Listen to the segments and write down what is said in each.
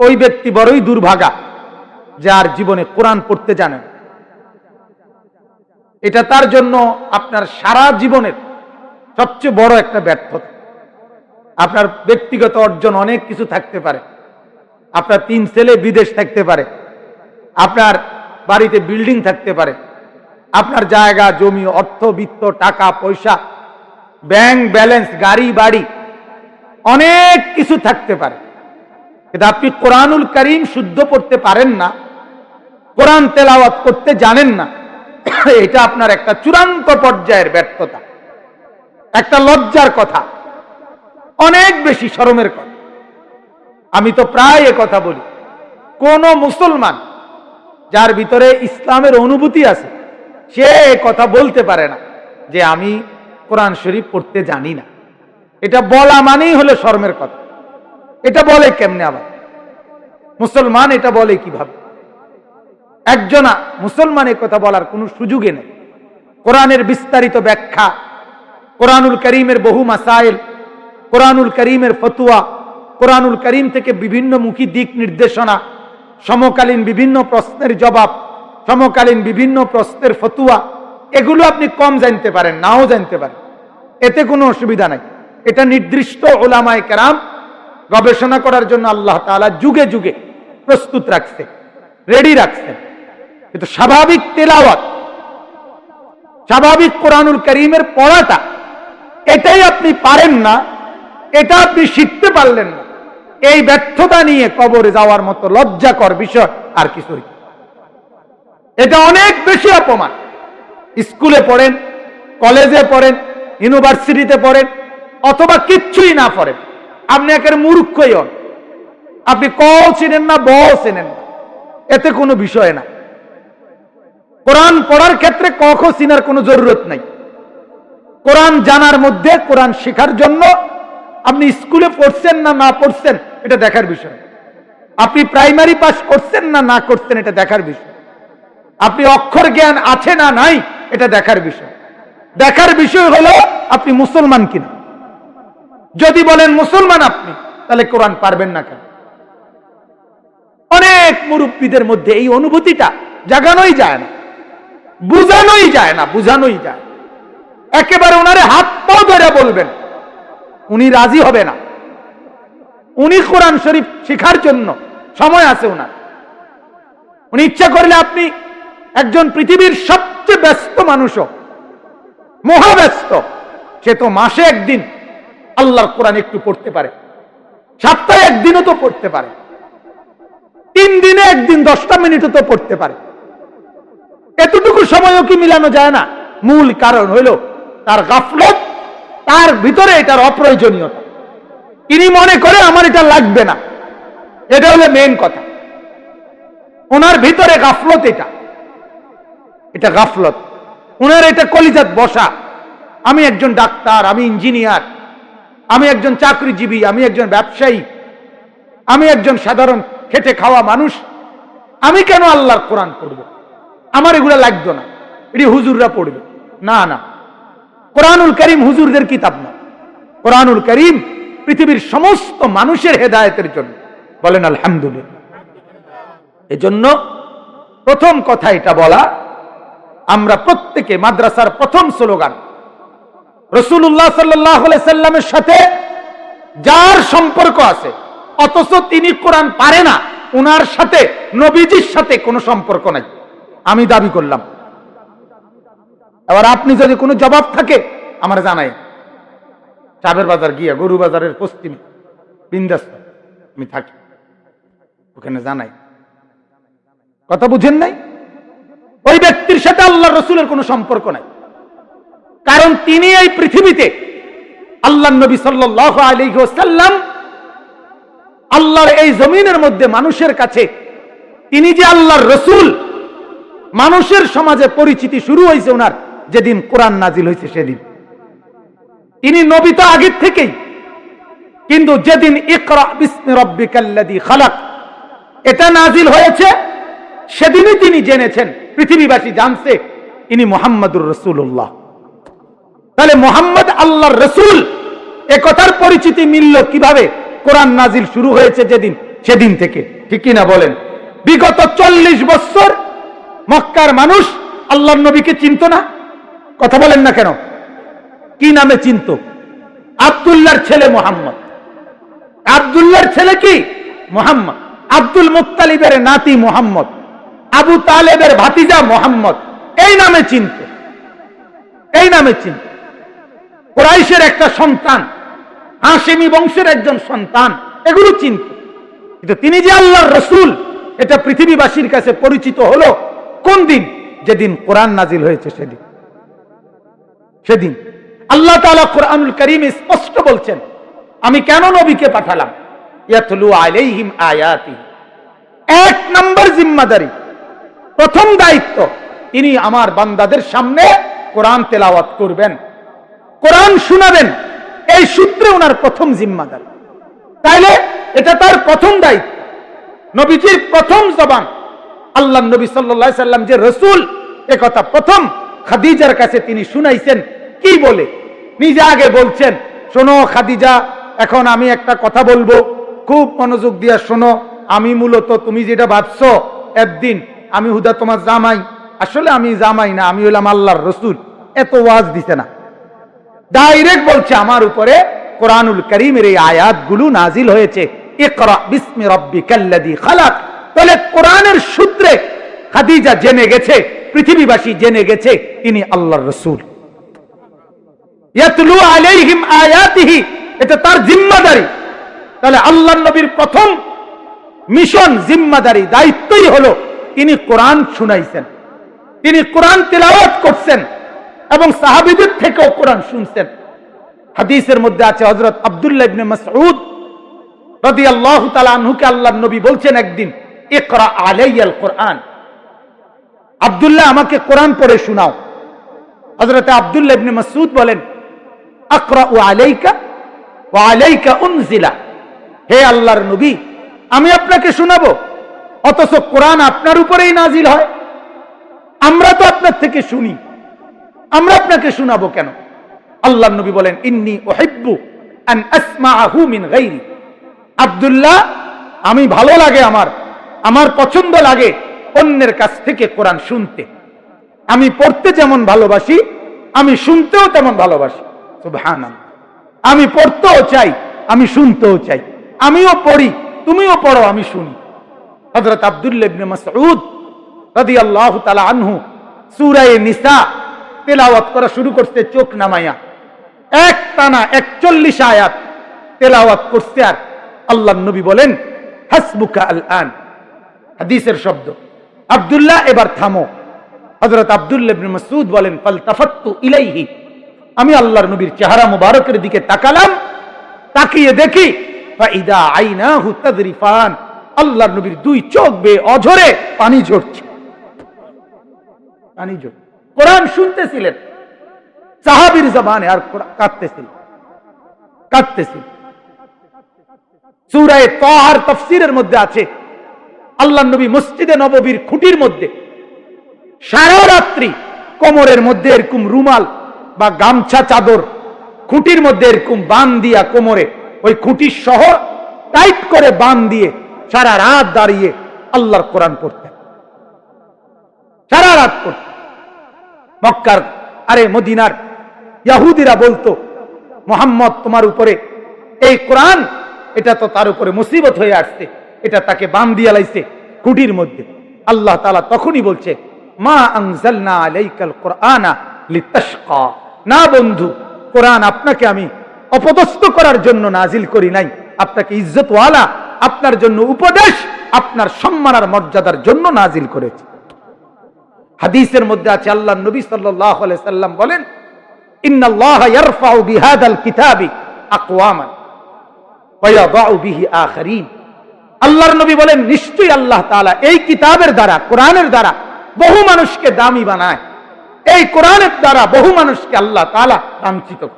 ওই ব্যক্তি বড়ই দুর্ভাগা যার জীবনে কোরআন পড়তে জানেন এটা তার জন্য আপনার সারা জীবনের সবচেয়ে বড় একটা ব্যর্থতা। আপনার ব্যক্তিগত অর্জন অনেক কিছু থাকতে পারে। আপনার তিন ছেলে বিদেশ থাকতে পারে। আপনার বাড়িতে বিল্ডিং থাকতে পারে। আপনার জায়গা, জমি, অর্থ, বিত্ত, টাকা, পয়সা, ব্যাংক ব্যালেন্স, গাড়ি, বাড়ি, অনেক কিছু থাকতে পারে। কিন্তু আপনি কোরআনুল করিম শুদ্ধ পড়তে পারেন না, কোরআন তেলাওয়াত করতে জানেন না, এটা আপনার একটা চূড়ান্ত পর্যায়ের ব্যর্থতা, একটা লজ্জার কথা, অনেক বেশি শরমের কথা। আমি তো প্রায় কথা বলি, কোন মুসলমান যার ভিতরে ইসলামের অনুভূতি আছে, সে কথা বলতে পারে না যে আমি কোরআন শরীফ পড়তে জানি না। এটা বলা মানেই হলো শর্মের কথা। এটা বলে কেমনে আবার? মুসলমান এটা বলে কীভাবে? একজনা মুসলমান কথা বলার কোনো সুযোগে নেই। কোরআনের বিস্তারিত ব্যাখ্যা, কোরআনুল করিমের বহু মাসাইল, কোরআনুল করিমের ফতুয়া, কোরআনুল করিম থেকে বিভিন্ন মুখী দিক নির্দেশনা, সমকালীন বিভিন্ন প্রশ্নের জবাব, সমকালীন বিভিন্ন প্রশ্নের ফতুয়া, এগুলো আপনি কম জানতে পারেন, নাও জানতে পারেন। এতে কোনো অসুবিধা নাই। এটা নির্দিষ্ট ওলামায় কেরাম গবেষণা করার জন্য আল্লাহ তাআলা যুগে যুগে প্রস্তুত রাখছে রেডি রাখছেন কিন্তু স্বাভাবিক তেলাওয়াত, স্বাভাবিক কোরআনুল করিমের পড়াটা, এটাই আপনি পারেন না, এটা আপনি শিখতে পারলেন না। এই ব্যর্থতা নিয়ে কবরে যাওয়ার মতো লজ্জাকর বিষয় আর কিছুই এটা অনেক বেশি অপমান। স্কুলে পড়েন, কলেজে পড়েন, ইউনিভার্সিটিতে পড়েন, অথবা কিচ্ছুই না পড়েন। আপনি একের মূর্খই হন। আপনি ক চিনেন না ব চেনেন এতে কোনো বিষয় না। কোরআন পড়ার ক্ষেত্রে কখ চিনার কোনো জরুরত নাই। কোরআন জানার মধ্যে কোরআন শেখার জন্য আপনি স্কুলে পড়ছেন না না পড়ছেন, এটা দেখার বিষয়। আপনি প্রাইমারি পাস করছেন না না করছেন, এটা দেখার বিষয়। আপনি অক্ষর জ্ঞান আছে না নাই, এটা দেখার বিষয়। দেখার বিষয় হলো আপনি মুসলমান কিনা। যদি বলেন মুসলমান আপনি, তাহলে কোরআন পারবেন না কেন? অনেক মুরব্বীদের মধ্যে এই অনুভূতিটা জাগানোই যায় না, বুঝানোই যায় না, বুঝানোই যায় একেবারে ওনারে হাত পাও ধরে বলবেন, উনি রাজি হবে না। উনি কোরআন শরীফ শিখার জন্য সময় আছে ওনার। উনি ইচ্ছা করলে আপনি একজন পৃথিবীর সবচেয়ে ব্যস্ত মানুষও, মহাব্যস্ত, সে তো মাসে একদিন আল্লাহর কোরআন একটু পড়তে পারে। সপ্তাহে একদিনও তো পড়তে পারে। তিন দিনে একদিন, দশটা মিনিটও তো পড়তে পারে। এতটুকু সময়ও কি মিলানো যায় না? মূল কারণ হইল তার গাফলত, তার ভিতরে এটার অপ্রয়োজনীয়তা। তিনি মনে করে আমার এটা লাগবে না। এটা হলো মেন কথা। ওনার ভিতরে গাফলত এটা। এটা গাফলত। ওনার এটা কলিজাত বসা। আমি একজন ডাক্তার, আমি ইঞ্জিনিয়ার। আমি একজন চাকরিজীবী, আমি একজন ব্যবসায়ী, আমি একজন সাধারণ খেটে খাওয়া মানুষ, আমি কেন আল্লাহর কোরআন পড়ব? আমার এগুলো লাগতো না। এটি হুজুররা পড়বে। না না। কোরআনুল করিম হুজুরদের কিতাব না। কোরআনুল করিম পৃথিবীর সমস্ত মানুষের হেদায়তের জন্য। বলেন, আলহামদুলিল্লাহ। এজন্য প্রথম কথা এটা বলা, আমরা প্রত্যেকে মাদ্রাসার প্রথম স্লোগান রসুল্লাহ সাল্লাহ সাল্লামের সাথে যার সম্পর্ক আছে, অথচ তিনি কোরআন পারে না, উনার সাথে, নবীজির সাথে কোনো সম্পর্ক নাই। আমি দাবি করলাম। এবার আপনি যদি কোনো জবাব থাকে, আমার জানাই। চাবের বাজার গিয়া, গরু বাজারের পশ্চিমে বিন্দাস্ত, আমি থাকি। ওখানে জানাই। কথা বুঝেন নাই? ওই ব্যক্তির সাথে আল্লাহ রসুলের কোনো সম্পর্ক নাই। কারণ তিনি এই পৃথিবীতে আল্লাহ নবী সাল্লাহ আল্লাহর এই জমিনের মধ্যে মানুষের কাছে, তিনি যে আল্লাহর রসুল, মানুষের সমাজে পরিচিতি শুরু হয়েছে ওনার, যেদিন কোরআন নাজিল হয়েছে সেদিন। তিনি নবী তো আগের থেকেই, কিন্তু যেদিন খালাক, এটা নাজিল হয়েছে, সেদিনই তিনি জেনেছেন, পৃথিবীবাসী জানছে, ইনি মোহাম্মদুর রসুল্লাহ তাহলে মোহাম্মদ আল্লাহর রসুল একথার পরিচিতি মিলল কীভাবে? কোরআন নাজিল শুরু হয়েছে যেদিন? সেদিন থেকে। ঠিক কিনা বলেন? বিগত চল্লিশ বছর মক্কার মানুষ আল্লাহ নবীকে চিনত না? কথা বলেন না কেন? কি নামে চিনত? আবদুল্লাহর ছেলে মোহাম্মদ। আবদুল্লাহর ছেলে কি? মোহাম্মদ। আব্দুল মুক্তালিবের নাতি মোহাম্মদ। আবু তালেবের ভাতিজা মোহাম্মদ। এই নামে চিনত। এই নামে চিনত। কোরাইশের একটা সন্তান হাসেমি বংশের একজন সন্তান, এগুলো চিনত। কিন্তু তিনি যে আল্লাহর রসুল, এটা পৃথিবীবাসীর কাছে পরিচিত হলো কোন দিন? যেদিন কোরআন নাজিল হয়েছে সেদিন। সেদিন। আল্লাহ তাআলা কোরআনুল করিম স্পষ্ট বলছেন, আমি কেন নবীকে পাঠালাম? আলাইহিম আয়াতি। এক নম্বর জিম্মাদারি। প্রথম দায়িত্ব তিনি আমার বান্দাদের সামনে কোরআন তেলাওয়াত করবেন। কোরআন শোনাবেন, এই সূত্রে ওনার প্রথম জিম্মাদার। তাইলে এটা তার প্রথম দায়িত্ব। নবীজির প্রথম জবান। আল্লাহ নবী সাল্লাহ সাল্লাম যে রসুল কথা প্রথম খাদিজার কাছে তিনি শুনাইছেন, কি বলে? নিজে আগে বলছেন, শোনো খাদিজা, এখন আমি একটা কথা বলব। খুব মনোযোগ দিয়া শোনো, আমি মূলত তুমি যেটা ভাবছ, একদিন আমি হুদা তোমার জামাই। আসলে আমি জামাই না, আমি হইলাম আল্লাহর রসুল। এত ওয়াজ দিছে না। ডাইরেক্ট বলছে, আমার উপরে কোরআনুল করিমের এই আয়াতগুলো নাজিল হয়েছে। তাহলে কোরআনের সূত্রে খাদিজা জেনে গেছে, পৃথিবীবাসী জেনে গেছে তিনি আল্লাহর রসুল। এটা তার জিম্মাদারি। তাহলে আল্লাহ নবীর প্রথম মিশন জিম্মাদারি, দায়িত্বই হলো তিনি কোরআন শুনাইছেন। তিনি কোরআন তেলাওয়াত করছেন। এবং সাহাবিদের থেকেও কোরআন শুনছেন। হাদিসের মধ্যে আছে হযরত আব্দুল্লাহ ইবনে মাসউদ রাদিয়াল্লাহু তাআলা আনহুকে আল্লাহর নবী বলছেন একদিন, ইকরা আলাইয়াল কোরআন। আব্দুল্লাহ, আমাকে কোরআন পড়ে শোনাও। হযরত আব্দুল্লাহ ইবনে মাসউদ বলেন, আকরা আলাইকা ওয়া আলাইকা উনজিলা। হে আল্লাহর নবী, আমি আপনাকে শোনাবো, অথচ কোরআন আপনার উপরেই নাজিল হয়। আমরা তো আপনার থেকে শুনি। আমরা আপনাকে শোনাবো কেন? আল্লাহ নবী বলেন, ইন্নি ওহিব্বু আন গায়রি আব্দুল্লাহ, আমি ভালো লাগে আমার আমার পছন্দ লাগে অন্যের কাছ থেকে কোরআন শুনতে। আমি পড়তে যেমন ভালোবাসি, আমি শুনতেও তেমন ভালোবাসি। আমি পড়তেও চাই, আমি শুনতেও চাই। আমিও পড়ি, তুমিও পড়ো, আমি শুনি। হযরত আব্দুল্লাহ মাসউদ রাদিয়াল্লাহু তাআলা আনহু সূরা নিসা তেলাওয়াত করা শুরু করতে চোখ নামাইয়া এক টানা একচল্লিশ আয়াত তেলাওয়াত করতে আর আল্লাহ নবী বলেন, হাসবুকা আল আন। হাদিসের শব্দ। আব্দুল্লাহ, এবার থামো। হজরত আব্দুল্লাহ ইবনে মাসউদ বলেন, ফালতাফাত্তু ইলাইহি। আমি আল্লাহর নবীর চেহারা মুবারকের দিকে তাকালাম, তাকিয়ে দেখি ফাইদা আইনাহু তাদরিফান। আল্লাহর নবীর দুই চোখ বে অঝরে পানি ঝরছে। পানি ঝরছে। কোরআন শুনতেছিলেন। সাহাবির জবানে আর কাঁদতেছিল। কাঁদতেছিল। সূরায়ে তাহার তাফসীরের মধ্যে আছে আল্লাহ নবী মসজিদে নববীর খুঁটির মধ্যে। সারা রাত্রি কোমরের মধ্যে এরকম রুমাল বা গামছা, চাদর, খুঁটির মধ্যে এরকম বান দিয়া কোমরে ওই খুঁটির সহ টাইট করে বান দিয়ে সারা রাত দাঁড়িয়ে আল্লাহর কোরআন পড়তেন। সারা রাত পড়তেন। মক্কার, আরে মদিনার ইয়াহুদিরা বলতো, মোহাম্মদ তোমার উপরে, এই কোরআন, এটা তো তার উপরে মুসিবত হয়ে আসছে, এটা তাকে বান দিয়া লাইছে খুঁটির মধ্যে। আল্লাহ তালা তখনই বলছে, মা আলাইকাল কোরআনা না বন্ধু, কোরআন আপনাকে আমি অপদস্থ করার জন্য নাজিল করি নাই। আপনাকে ইজ্জতওয়ালা আপনার জন্য উপদেশ, আপনার সম্মান আর মর্যাদার জন্য নাজিল করেছে। হাদিসের মধ্যে আছে আল্লাহ নবী সাল্লাম বলেন আল্লাহর নবী বলেন, নিশ্চয়ই আল্লাহ তাআলা এই কিতাবের দ্বারা, কোরআনের দ্বারা বহু মানুষকে দামি বানায়। এই কোরআনের দ্বারা বহু মানুষকে আল্লাহ তাআলা লাঞ্ছিত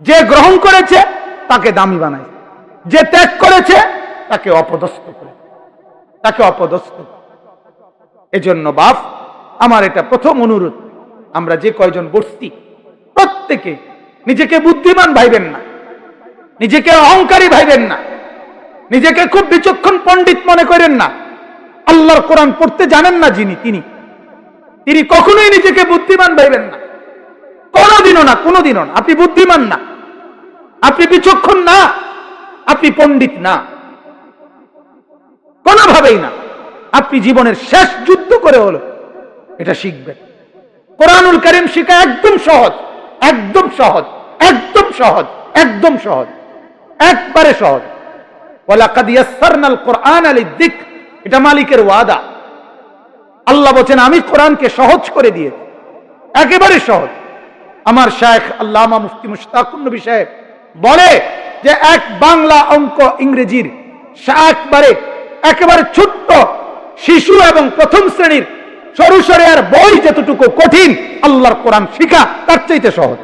যে গ্রহণ করেছে, তাকে দামি বানায়। যে ত্যাগ করেছে, তাকে অপদস্থ করে। তাকে অপদস্থ এজন্য বাপ আমার এটা প্রথম অনুরোধ। আমরা যে কয়জন বসতি, প্রত্যেকে নিজেকে বুদ্ধিমান ভাইবেন না, নিজেকে অহংকারী ভাইবেন না, নিজেকে খুব বিচক্ষণ পণ্ডিত মনে করেন না। আল্লাহর কোরআন পড়তে জানেন না যিনি, তিনি। তিনি কখনোই নিজেকে বুদ্ধিমান ভাইবেন না। কোনোদিনও না কোনোদিনও না। আপনি বুদ্ধিমান না। আপনি বিচক্ষণ না। আপনি পণ্ডিত না। কোনোভাবেই না। আপনি জীবনের শেষ যুদ্ধ করে হলো এটা শিখবেন। কোরআনুল করিম শিখা একদম সহজ একদম সহজ একদম সহজ একদম সহজ, একবারে সহজ। এটা মালিকের ওয়াদা। আল্লাহ বলেন আমি কোরআনকে সহজ করে দিয়েছি, একেবারে সহজ। আমার শায়েখ আল্লামা মুফতি মুশতাকুন নবী সাহেব বলে যে, এক বাংলা অঙ্ক ইংরেজির একবারে, একেবারে ছোট্ট শিশু এবং প্রথম শ্রেণির সরু সরে আর বই যতটুকু কঠিন, আল্লাহর কোরআন শিখা, তার চাইতে সহজ।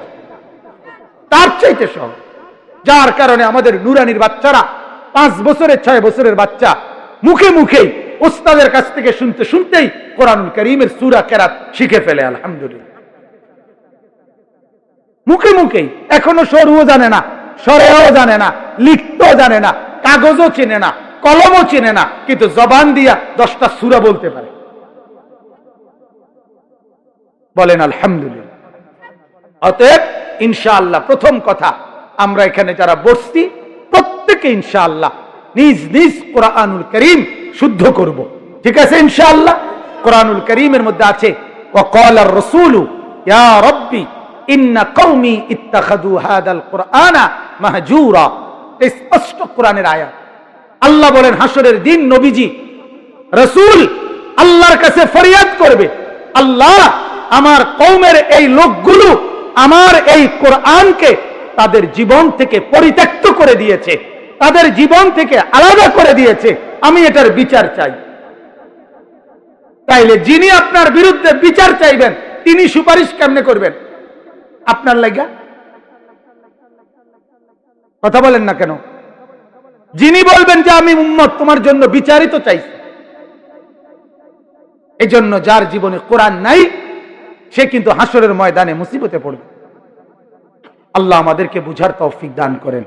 তার চাইতে সহজ। যার কারণে আমাদের নুরানির বাচ্চারা, পাঁচ বছরের, ছয় বছরের বাচ্চা, মুখে মুখেই ওস্তাদের কাছ থেকে শুনতে শুনতেই কোরআনুল করিমের সুরা কেরাত শিখে ফেলে, আলহামদুলিল্লাহ। মুখে মুখেই, এখনও সরুও জানে না, সরেও জানে না, লিখতেও জানে না, কাগজও চেনে না, কলমও চেনে না, কিন্তু জবান দিয়া দশটা সুরা বলতে পারে। বলেন আলহামদুলিল্লাহ অতএব ইনশাআল্লাহ প্রথম কথা আমরা এখানে যারা বসছি প্রত্যেকে ইনশাআল্লাহ নিজ নিজ কোরআনুল করিম শুদ্ধ করব ঠিক আছে ইনশাআল্লাহ কোরআনুল করিমের মধ্যে আছে وقال الرسول يا ربي ان قومي اتخذوا هذا القرآن مهجورا স্পষ্ট কোরআনের আয়াত আল্লাহ বলেন হাসরের দিন নবীজি রসুল আল্লাহর কাছে ফরিয়াদ করবে আল্লাহ আমার কৌমের এই লোকগুলো আমার এই কোরআনকে তাদের জীবন থেকে পরিত্যক্ত করে দিয়েছে, তাদের জীবন থেকে আলাদা করে দিয়েছে। আমি এটার বিচার চাই। তাইলে যিনি আপনার বিরুদ্ধে বিচার চাইবেন, তিনি সুপারিশ কেমনে করবেন? আপনার লাগা কথা বলেন না কেন? যিনি বলবেন যে আমি উম্মত, তোমার জন্য বিচারিত চাইছি। এই জন্য যার জীবনে কোরআন নাই সে কিন্তু হাসরের ময়দানে মুসিবতে পড়বে। আল্লাহ আমাদেরকে বুঝার তৌফিক দান করেন।